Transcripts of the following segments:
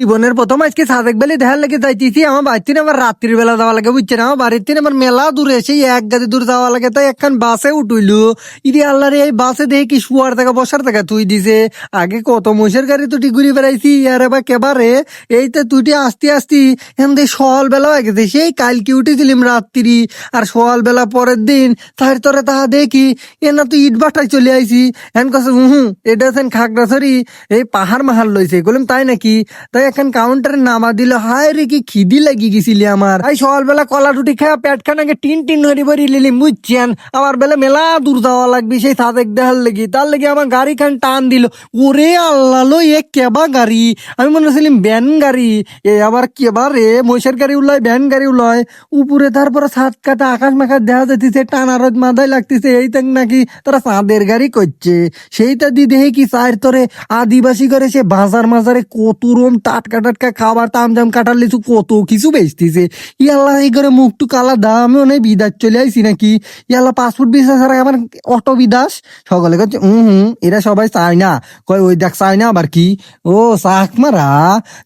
জীবনের প্রথম আজকে সাদেক বেলি দেখার লেগে যাইতেছি। আমার বাড়িতে আমার রাত্রির বেলা যাওয়া লাগে, বুঝছেন? আমার বাড়িতে আমার মেলা দূরে, সেই এক গাড়ি দূর যাওয়া লাগে, তাই একখান বাসে উঠইলু। ইদি আল্লাহ রে এই বাসে দেখে কি শুয়ার থেকে বসার থেকে তুই দিছে। আগে কত মহিষের গাড়ি তুটি ঘুরে বেড়াইছি ইয়ারে বা কেবারে এই তো তুটি আসতে আসতে এখন দেখ সকাল বেলা হয়ে গেছে। সেই কালকে উঠেছিলাম রাত্রি, আর সকাল বেলা পরের দিন তার তরে তাহা দেখি, এ না তো ইট বাটায় চলে আইছি। এখন কাছে হুম এটা সেন খাগড়াছড়ি, এই পাহাড় মাহার লইছে। বললাম তাই নাকি? তাই এখন কাউন্টারে নামা দিল। হায় রে, কি খিদি লাগি গেছিলি আমার। এই সকালবেলা কলা রুটি খাওয়া পেট খানাকে টিন টিন হরি ভরি লিলি বুঝছেন আমার বেলা মেলা দূর যাওয়া লাগবে, সেই সাদেক দেখার লেগে। তার লেগে আমার গাড়ি খান টান দিল। ওরে আল্লাহ লো, এ কেবা গাড়ি? আমি মনে ছিলাম ভ্যান গাড়ি। এ আবার কেবা রে, মহিষের গাড়ি উল্লয়, ভ্যান গাড়ি উল্লয়। উপরে তারপরে ছাদ কাটা আকাশ মাখা দেখা যাইতেছে, টানা রোদ মাথায় লাগতেছে, এই তাক নাকি তারা চাঁদের গাড়ি করছে। সেইটা দি দেখে কি চার তরে আদিবাসী করে সে বাজার মাজারে কত রম টাটকা টাটকা খাবার তাম জাম কাটার লিচু, কত কিছু বেচতেছে। ইয়াল্লা এই করে মুখটু কালা দামে অনেক বিদাস চলে আইসি নাকি? ইয়াল্লা পাসপোর্ট ভিসা ছাড়া আমার অটো বিদাস? সকলে করছে হুম হুম, এরা সবাই চায় না কয়, ওই দেখ চায় না আবার কি? ও শাক মারা,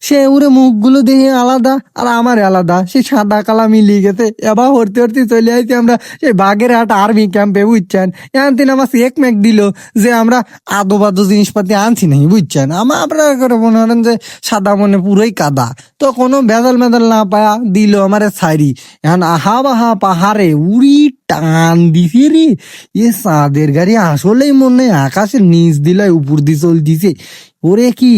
সে উরে মুখগুলো দেখে আলাদা, আর আমার আলাদা। সে সাদা কালা মিলিয়ে গেছে। এবার হরতে হরতে চলে আইছি আমরা সেই বাগেরহাট আর্মি ক্যাম্পে, বুঝছেন? এখন তিন আমার এক ম্যাক দিল যে আমরা আদো বাদো জিনিসপাতি আনছি নাই বুঝছেন? আমার করে মনে করেন যে সাদা মনে পুরোই কাদা। তো কোনো ভেজাল মেজাল না পায়া দিল আমারে সাইরি এখন আহা বাহা পাহাড়ে উড়ি টান দিছে রে। এ সাঁদের গাড়ি আসলেই মনে আকাশের নিচ দিলায় উপর দিয়ে চল দিছে ওরে কি?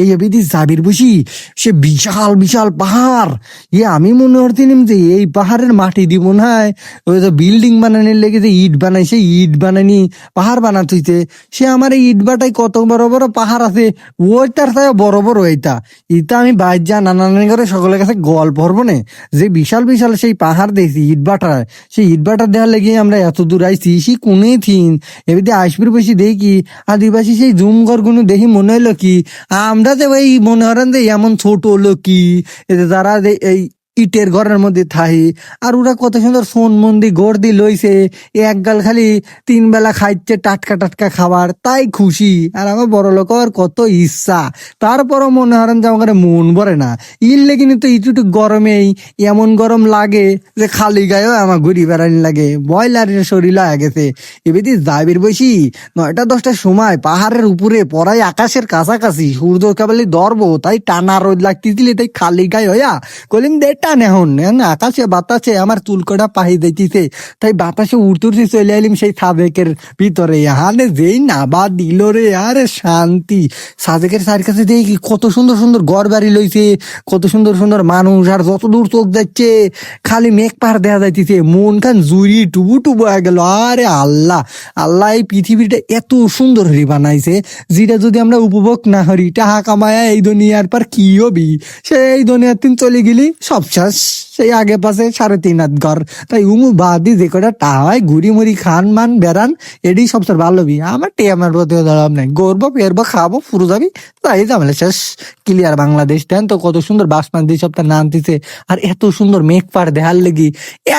এই এবিদি জাবির বসি সে বিশাল বিশাল পাহাড়। এ আমি মনে করছিলাম যে এই পাহাড়ের মাটি দিব না ওই যে বিল্ডিং বানানোর লেগে যে ইট বানাইছে ইট বানানি, পাহাড় বানাতেছে সে আমার এই ইট বাটাই কত বড় বড় পাহাড় আছে, ওইটার তাই বড় বড় এইটা। ইটা আমি বাইর যা নানা নানি করে সকলের কাছে গল্প হব না। যে বিশাল বিশাল সেই পাহাড় দেখছি, ইট বাটার। সেই ইট বাটার দেওয়ার লেগে আমরা এত দূর আইছি, সে কোনে থিন। এবিতে আসবির বসে দেখি, আদিবাসী সেই জুম ঘরগুলো দেখি মনে হলো কি? আমরা যে ওই মনে করেন যে এমন ছোট লোকি যারা এই ইটের ঘরের মধ্যে থাই আর ওরা কত সুন্দর সোন মন্দি গড় দি লইছে। এক গাল খালি তিন বেলা খাইছে টাটকা টাটকা খাবার। তাই খুশি। আর আমার বড় লোক আর কত ইচ্ছা। তারপরও মনে হরেন যে আমার মন ভরে না। ইললে কিন্তু ইটুটু গরমেই এমন গরম লাগে যে খালি গায়েও আমার ঘুরি বেড়ানি লাগে। বয়লারের শরীর হয়ে গেছে। এবেদি যাবির বসি নয়টা দশটার সময় পাহাড়ের উপরে পড়াই আকাশের কাছাকাছি। সূর্য কেবলই ধরবো, তাই টানা রোদ লাগতেছিলে, তাই খালি গায়ে হইয়া কলিম দে এখন এখন আকাশে বাতাসে আমার চুলকোটা পাহি দিতেছে তাই বাতাসে উড়তে উড়তে চলে এলিম সেই সাবেকের ভিতরে। হালে যেই নাবা দিল রে, আরে শান্তি। সাবেকের চার কাছে দেখি কত সুন্দর সুন্দর ঘর বাড়ি লইছে, কত সুন্দর সুন্দর মানুষ, আর যত দূর চোখ যাচ্ছে, খালি মেঘ পাহাড় দেখা যাইতেছে। মন খান জুড়ি টুবু টুবু হয়ে গেল। আরে আল্লাহ আল্লাহ, এই পৃথিবীটা এত সুন্দর হরি বানাইছে, যেটা যদি আমরা উপভোগ না করি টাহা কামায়া এই দুনিয়ার পর কি হবি? সেই দুনিয়ার তিন চলে গেলি, সব শেষ সেই আগে পাশে সাড়ে তিন হাত ঘর। তাই উমু বাদি যে কটা টাহায় ঘুরি মুড়ি খান মান বেড়ান, এডি সবচেয়ে ভালো বি। আমার টে আমার প্রতি দাঁড়াব নাই। গড়বো পেরবো খাব পুরো যাবি, তাই যাবে শেষ। ক্লিয়ার বাংলাদেশ, দেন তো কত সুন্দর বাসমান দিয়ে সপ্তাহ নামতেছে। আর এত সুন্দর মেঘ পার দেখার লেগি।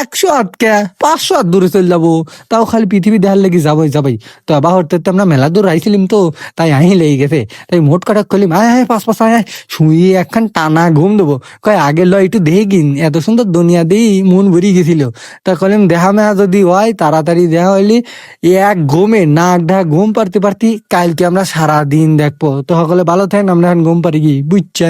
একশো আটকে পাঁচশো হাত দূরে চলে যাব। তাও খালি পৃথিবী দেখার লেগে যাবোই যাবোই। তো আবার তো আমরা মেলা দূর আইছিলাম তো, তাই আহি লেগে গেছে। তাই মোট কাটা করলিম আয় আয়, পাঁচ পাঁচ, আয় শুয়ে একখান টানা ঘুম দেবো। কয়, আগে লয়, একটু দেখিন, এত সুন্দর দুনিয়া দিয়ে মন ভরি গেছিল। তা কলেন দেহা মেহা যদি হয়, তাড়াতাড়ি দেহা হইলি এক ঘুমে নাক ঢাক ঘুম পারতে পারতি কালকে আমরা সারা দিন দেখব। তো সকলে ভালো থাকেন, আমরা এখন ঘুম পারি কি বুঝছেন।